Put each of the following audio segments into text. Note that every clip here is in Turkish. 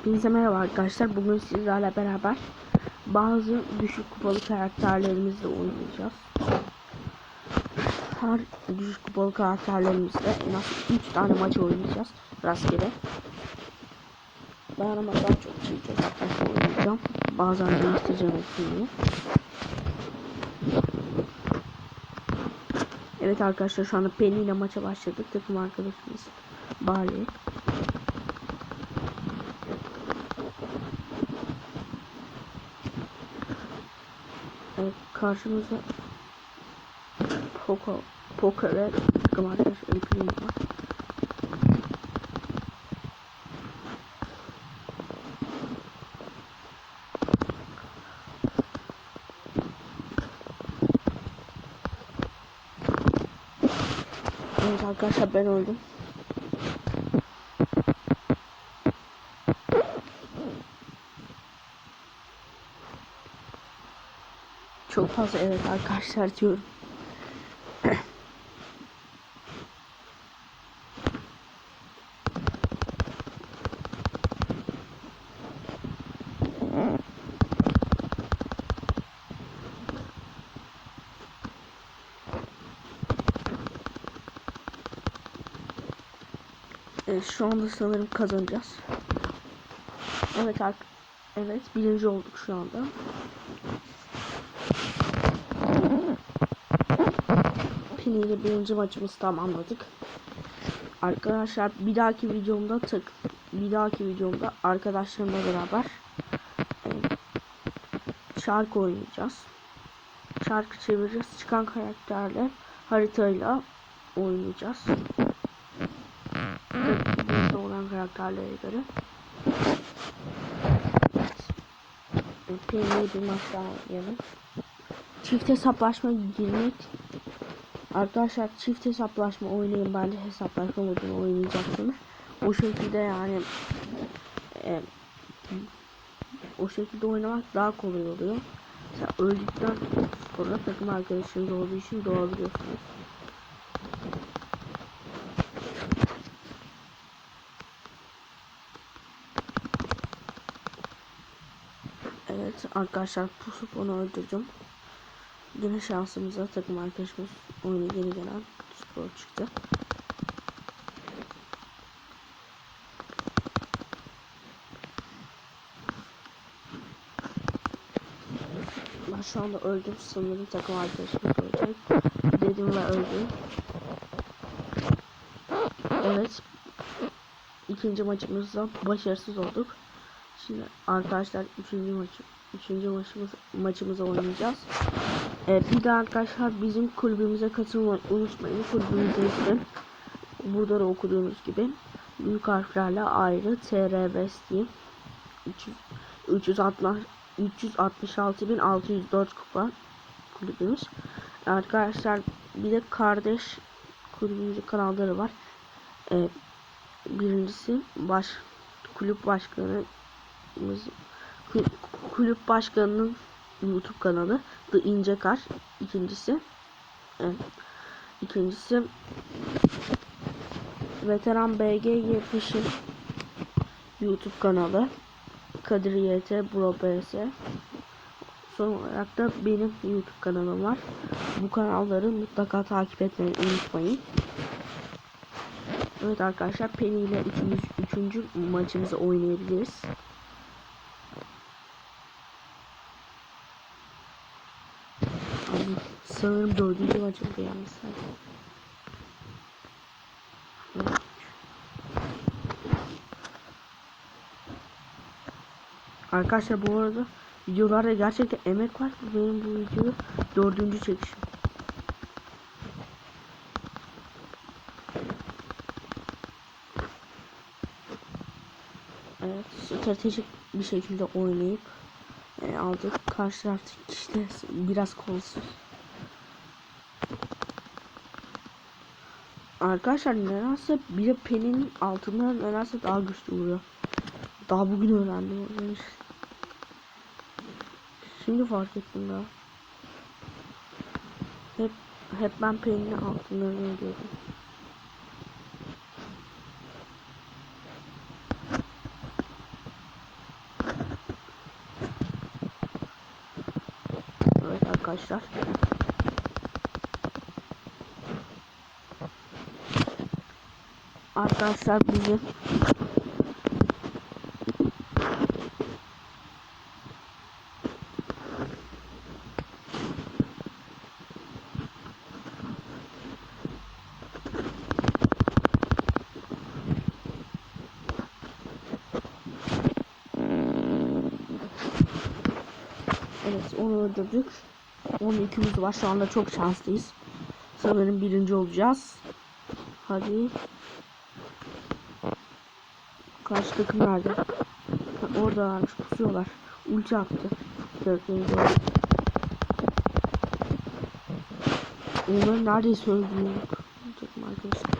Hepinize merhaba arkadaşlar. Bugün sizlerle beraber bazı düşük kupalı karakterlerimizle oynayacağız. Her düşük kupalı karakterlerimizle en az 3 tane maç oynayacağız. Rastgele. Ben ama daha çok çift hesaplaşma oynayacağım. Bazen değiştireceğim etkinliği. Evet arkadaşlar şu anda Penny ile maça başladık. Takım arkadaşımız Bali. Evet, karşımızda Poco, Poco ve takım arkadaş Elpin var. Evet arkadaşlar ben öldüm. Çok fazla evet arkadaşlar diyorum. Şu anda sanırım kazanacağız. Evet Evet birinci olduk şu anda. İle birinci maçımızı tamamladık. Arkadaşlar bir dahaki videomda tık bir dahaki videomda arkadaşlarımla beraber e, şarkı oynayacağız. Şarkı çevireceğiz. Çıkan karakterle haritayla oynayacağız. Burada olan karakterlere göre. Pini'yi bir maç daha oynayalım. Çift hesaplaşma girmek Arkadaşlar çift hesaplaşma oynayın bence hesaplaşma modunu oynayacaksınız. O şekilde yani e, o şekilde oynamak daha kolay oluyor. Mesela öldükten sonra takım arkadaşınız olduğu için doğabiliyorsunuz. Evet arkadaşlar pusup onu öldürdüm. Yine şansımıza takım arkadaşımız oyuna geri gelen spor çıktı. Ben şu anda öldüm sanırım takım arkadaşımız ölecek. Dedim ve öldüm. Evet. İkinci maçımızda başarısız olduk. Şimdi arkadaşlar üçüncü maçı üçüncü maçımız maçımıza oynayacağız. Ee, bir de arkadaşlar bizim kulübümüze katılmayı unutmayın. Kulübümüzün ismi burada da okuduğunuz gibi büyük harflerle ayrı TR West Team 360 366.604 kupa kulübümüz. Arkadaşlar bir de kardeş kulübümüzün kanalları var. Ee, birincisi baş kulüp başkanı kulüp başkanının YouTube kanalı The İnce Kar. İkincisi evet. ikincisi Veteran BG Yetişim YouTube kanalı Kadir YT Bro BS Son olarak da benim YouTube kanalım var. Bu kanalları mutlaka takip etmeyi unutmayın. Evet arkadaşlar Penny ile üçüncü, üçüncü maçımızı oynayabiliriz. Sanırım dördüncü maçımda yalnız. Evet. Arkadaşlar bu arada videolarda gerçekten emek var. Benim bu videoyu dördüncü çekişim. Evet, stratejik bir şekilde oynayıp e, aldık. Karşı taraftaki işte biraz kolsuz. Arkadaşlar nedense bir penin altından nedense daha güçlü vuruyor. Daha bugün öğrendim. Şimdi fark ettim daha. Hep hep ben penin altından ölüyordum. Evet arkadaşlar. Arkadaşlar bizi Evet onu öldürdük. 12'miz var şu anda çok şanslıyız. Sanırım birinci olacağız. Hadi. Karşı takım nerede? Orada varmış pusuyorlar. Ulti attı. Dörtleri doğru. Onları neredeyse öldürüyorduk. Takım arkadaşlar.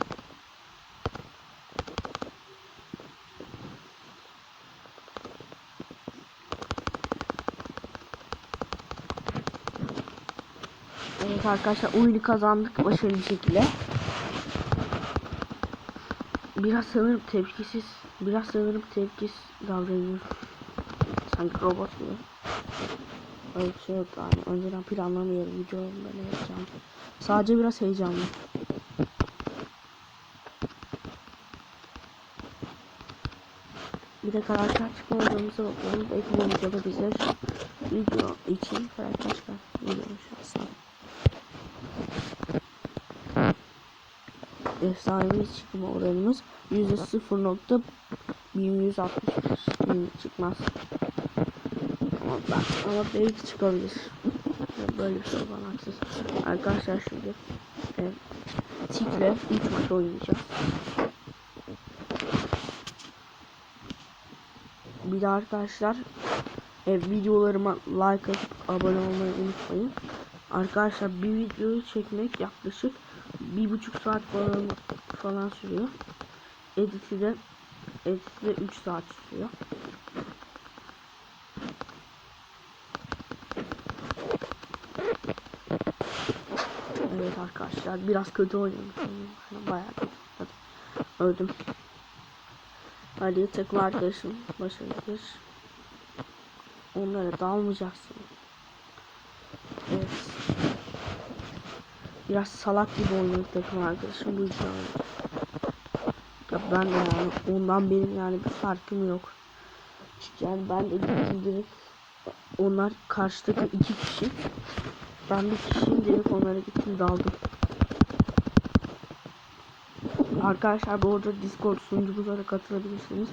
Evet arkadaşlar oyunu kazandık başarılı bir şekilde. Biraz sanırım tepkisiz, biraz sanırım tepkisiz davranıyor. Sanki robot gibi. Öyle bir şey yok yani. Önceden planlamıyorum videomda ne yapacağım. Sadece biraz heyecanlı. Bir de karakter çıkmadığımıza bakalım. Belki bu videoda bize video için karakter çıkar. Videomuş efsanevi çıkma oranımız %0.1161 çıkmaz. Ama, ben, ama belki çıkabilir. Böyle bir şey haksız. Arkadaşlar şimdi e, Tik'le 3 maç oynayacağız. Bir de arkadaşlar e, videolarıma like atıp abone olmayı unutmayın. Arkadaşlar bir videoyu çekmek yaklaşık bir buçuk saat falan, falan sürüyor. Editi de editi de 3 saat sürüyor. Evet arkadaşlar biraz kötü oynadım. Bayağı kötü. Öldüm. Hadi takım arkadaşım başarılıdır. Onlara dalmayacaksın. Evet. Biraz salak gibi oynuyor takım arkadaşım bu yüzden. Ya ben de yani ondan benim yani bir farkım yok. Çünkü yani ben de gittim direkt onlar karşıdaki iki kişi. Ben bir kişiyim direkt onlara gittim daldım. Arkadaşlar bu arada Discord sunucumuza katılabilirsiniz.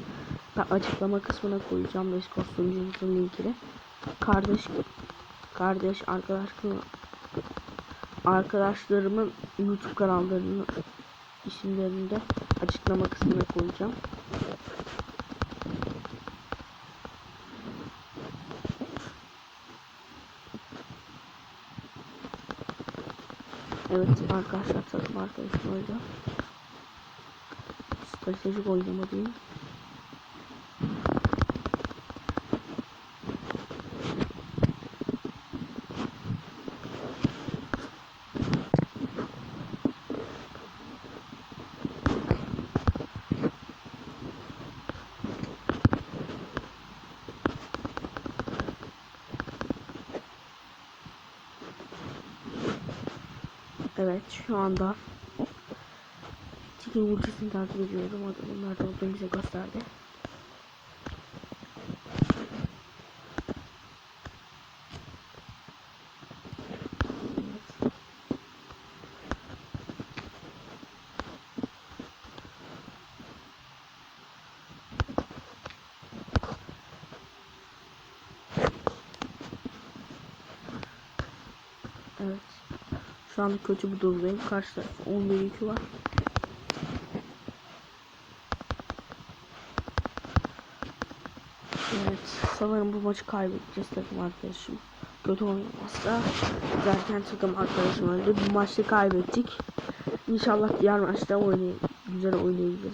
Ben açıklama kısmına koyacağım Discord sunucumuzun linkini. Kardeş kardeş arkadaş arkadaşlarımın YouTube kanallarının isimlerini de açıklama kısmına koyacağım. Evet arkadaşlar takım arkadaşım oydu. Stratejik oynama Evet şu anda Tikin ultisini takip ediyorum. Adamlar da olduğunu bize gösterdi. Evet. Evet. Şu anda kötü bir durumdayım. Karşı taraf 11 2 var. Evet. Sanırım bu maçı kaybedeceğiz takım arkadaşım. Kötü oynamazsa derken takım arkadaşım öldü. Bu maçta kaybettik. İnşallah diğer maçta oynay güzel oynayabiliriz.